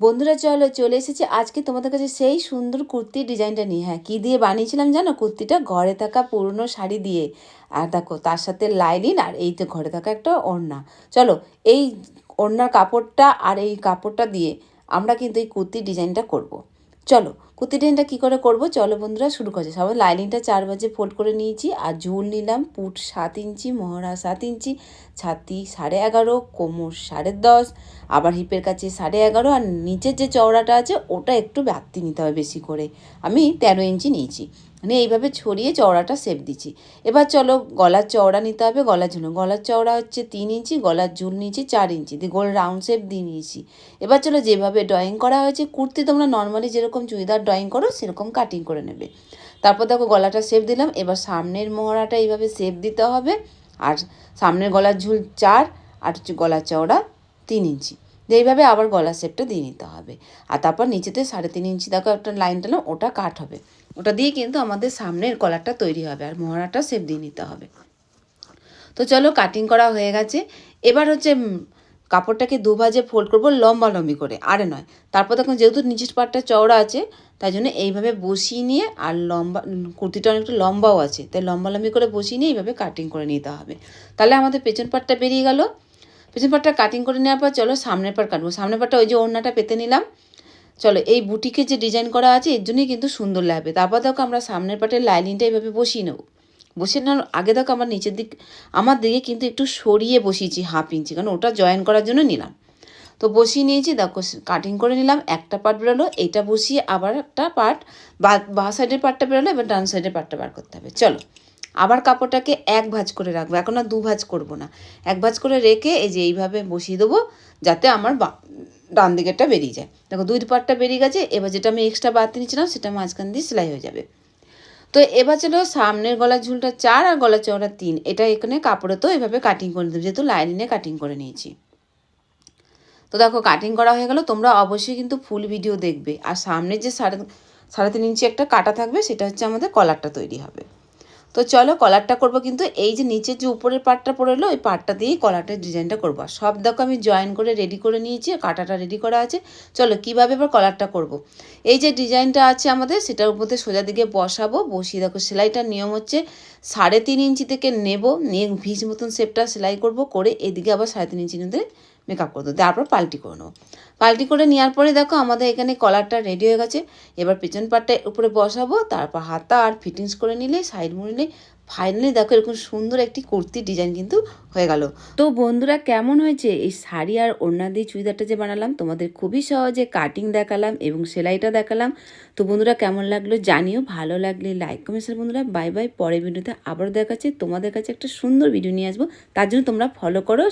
বন্ধুরা, চলো চলে এসেছি। আজকে তোমাদের কাছে সেই সুন্দর কুর্তির ডিজাইনটা নিয়ে। হ্যাঁ কী দিয়ে বানিয়েছিলাম জানো? কুর্তিটা ঘরে থাকা পুরনো শাড়ি দিয়ে। আর দেখো, তার সাথে লাইলিন আর এই তো ঘরে থাকা একটা ওড়না। চলো, এই ওড়নার কাপড়টা আর এই কাপড়টা দিয়ে আমরা কিন্তু এই কুর্তির ডিজাইনটা করব। চলো কুর্তি ডিজাইনটা কী করে করব? চলো বন্ধুরা, শুরু করছে সবাই লাইনিংটা চার বাজে ফোল্ড করে নিয়েছি, আর ঝুল নিলাম পুট সাত ইঞ্চি মহড়া সাত ইঞ্চি, ছাতি সাড়ে এগারো, কোমর সাড়ে দশ, আবার হিপের কাছে সাড়ে এগারো, আর নিচের যে চওড়াটা আছে, ওটা একটু ব্যাপ্তি নিতে হবে বেশি করে। আমি তেরো ইঞ্চি নিয়েছি। মানে এইভাবে ছড়িয়ে চওড়াটা শেপ দিচ্ছি। এবার চলো গলার চওড়া নিতে হবে, গলার ঝুল গলার চওড়া হচ্ছে তিন ইঞ্চি, গলার ঝুল নিয়েছি চার ইঞ্চি। দিয়ে গোল রাউন্ড শেপ দিয়ে নিয়েছি। এবার চলো যেভাবে ড্রয়িং করা হয়েছে, কুর্তি তোমরা নর্মালি যেরকম চুড়িদার ড্রয়িং করো, সেরকম কাটিং করে নেবে। তারপর দেখো গলাটা শেপ দিলাম, এবার সামনের মোহরাটা এইভাবে শেপ দিতে হবে। আর সামনের গলার ঝুল চার, আর গলার চওড়া তিন ইঞ্চি। এইভাবে আবার গলার শেপটা দিয়ে নিতে হবে। আর তারপর নিচেতে সাড়ে তিন ইঞ্চি দেখো একটা লাইন টানো, ওটা কাট হবে। ওটা দিয়ে কিন্তু আমাদের সামনের কলারটা তৈরি হবে আর মহড়াটা শেপ দিয়ে নিতে হবে। তো চলো কাটিং করা হয়ে গেছে। এবার হচ্ছে কাপড়টাকে দু ভাজে ফোল্ড করব লম্বা লম্বি করে, আরে নয়। তারপর দেখুন যেহেতু নিচের পাটটা চওড়া আছে, তাই জন্য এইভাবে বসিয়ে নিয়ে আর লম্বা কুর্তিটা অনেকটা লম্বাও আছে, তাই লম্বা লম্বি করে বসিয়ে নিয়ে এইভাবে কাটিং করে নিতে হবে। তাহলে আমাদের পেছন পাটটা বেরিয়ে গেল। পেছন পাটটা কাটিং করে নেওয়ার পর চলো সামনের পাট কাটবো। সামনের পাটটা ওই যে ওড়নাটা পেতে নিলাম। চলো, এই বুটিকে যে ডিজাইন করা আছে, এর জন্যই কিন্তু সুন্দর লাগবে। তারপর দেখো আমরা সামনের পাটের লাইনিংটা এইভাবে বসিয়ে নেব। বসিয়ে নেওয়ার আগে দেখো আমার নিচের দিক, আমার দিকে কিন্তু একটু সরিয়ে বসিয়েছি হাফ ইঞ্চি কারণ ওটা জয়েন করার জন্য নিলাম। তো বসিয়ে নিয়েছি, দেখো কাটিং করে নিলাম, একটা পার্ট বেরোলো এইটা বসিয়ে আবার একটা পার্ট বা বা সাইডের পার্টটা বেরোলো, এবার ডান সাইডের পার্টটা বার করতে হবে। চলো আবার কাপড়টাকে এক ভাজ করে রাখব। এখন আর দু ভাজ করব না। এক ভাজ করে রেখে এই যে এইভাবে বসিয়ে দেবো যাতে আমার ডান দিকেরটা বেরিয়ে যায়। দেখো, দুই পার্টটা বেরিয়ে গেছে। এবার যেটা আমি এক্সট্রা বাদ নিয়েছিলাম সেটা মাঝখান দিয়ে সেলাই হয়ে যাবে। তো এবার ছিল সামনের গলার ঝুলটা চার আর গলার চওড়া তিন, এটা এখানে কাপড়ে তো এভাবে কাটিং করে দেবো, যেহেতু লাইনিংয়ে কাটিং করে নিয়েছি। তো দেখো কাটিং করা হয়ে গেল। তোমরা অবশ্যই কিন্তু ফুল ভিডিও দেখবে। আর সামনের যে সাড়ে সাড়ে তিন ইঞ্চি একটা কাটা থাকবে, সেটা হচ্ছে আমাদের কলারটা তৈরি হবে। তো চলো কলারটা করব কিন্তু এই যে নিচের যে উপরের পার্টটা পড়ে এলো, ওই পার্টটা দিয়েই কলারটার ডিজাইনটা করব সব দেখো আমি জয়েন করে রেডি করে নিয়েছি কাটাটা রেডি করা আছে চলো কীভাবে এবার কলারটা করব। এই যে ডিজাইনটা আছে আমাদের, সেটার উপরে সোজা দিকে বসাবো, বসিয়ে দেখো সেলাইটার নিয়ম হচ্ছে সাড়ে তিন ইঞ্চি থেকে নেব, নিয়ে ভিজ মতন শেপটা সেলাই করব, করে এদিকে আবার সাড়ে তিন ইঞ্চি মধ্যে মেকআপ করে দেবো। তারপর পাল্টি করে নেব। পাল্টি করে নেওয়ার পরে দেখো আমাদের এখানে কলারটা রেডি হয়ে গেছে। এবার পেছন পাটটা উপরে বসাবো, তারপর হাতা আর ফিটিংস করে নিলে সাইড মুড়িলে ফাইনালি দেখো এরকম সুন্দর একটি কুর্তির ডিজাইন কিন্তু হয়ে গেল। তো বন্ধুরা, কেমন হয়েছে? এই শাড়ি আর ওড়না দিয়ে চুড়িদারটা যে বানালাম, তোমাদের খুবই সহজে কাটিং দেখালাম এবং সেলাইটা দেখালাম। তো বন্ধুরা, কেমন লাগল জানিও। ভালো লাগলে লাইক কমেন্টসের বন্ধুরা বাই বাই পরের ভিডিওতে আবারও দেখাচ্ছে। তোমাদের কাছে একটা সুন্দর ভিডিও নিয়ে আসব। তার জন্য তোমরা ফলো করো।